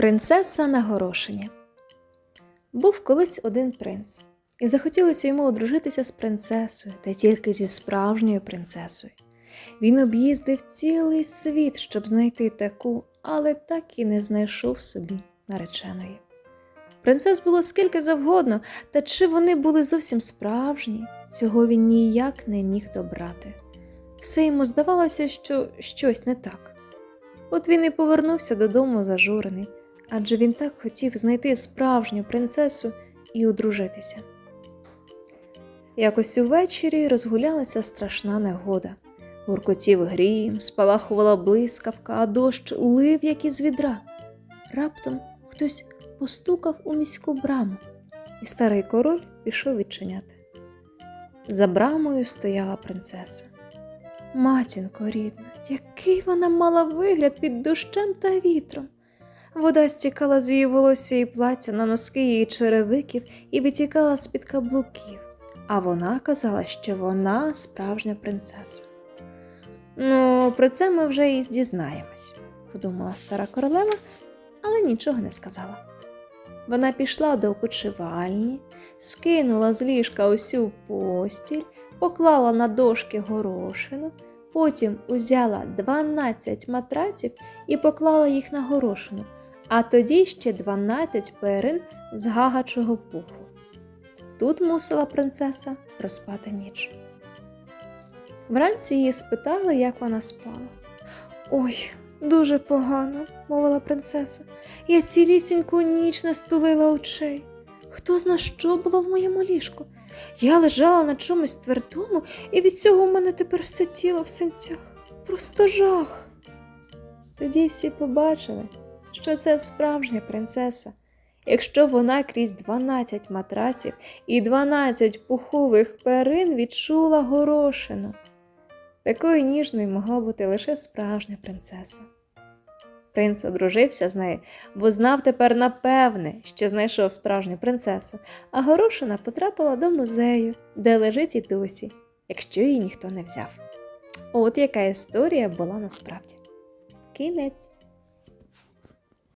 Принцеса на горошині. Був колись один принц, і захотілося йому одружитися з принцесою, та тільки зі справжньою принцесою. Він об'їздив цілий світ, щоб знайти таку, але так і не знайшов собі нареченої. Принцес було скільки завгодно, та чи вони були зовсім справжні, цього він ніяк не міг добрати. Все йому здавалося, що щось не так. От він і повернувся додому зажурений, адже він так хотів знайти справжню принцесу і одружитися. Якось увечері розгулялася страшна негода. Гуркотів грім, спалахувала блискавка, а дощ лив, як із відра. Раптом хтось постукав у міську браму, і старий король пішов відчиняти. За брамою стояла принцеса. Матінко рідна, який вона мала вигляд під дощем та вітром. Вода стікала з її волосся і плаття на носки її черевиків і витікала з-під каблуків, а вона казала, що вона справжня принцеса. Ну, про це ми вже і дізнаємось, подумала стара королева, але нічого не сказала. Вона пішла до опочивальні, скинула з ліжка усю постіль, поклала на дошки горошину, потім узяла 12 матраців і поклала їх на горошину, а тоді ще 12 перин з гагачого пуху. Тут мусила принцеса проспати ніч. Вранці її спитали, як вона спала. Ой, дуже погано, мовила принцеса. Я цілісіньку ніч не стулила очей. Хто зна, що було в моєму ліжку? Я лежала на чомусь твердому, і від цього у мене тепер все тіло в синцях. Просто жах. Тоді всі побачили, що це справжня принцеса. Якщо вона крізь 12 матраців і 12 пухових перин відчула горошину. Такою ніжною могла бути лише справжня принцеса. Принц одружився з нею, бо знав тепер напевне, що знайшов справжню принцесу, а горошина потрапила до музею, де лежить і досі, якщо її ніхто не взяв. От яка історія була насправді. Кінець.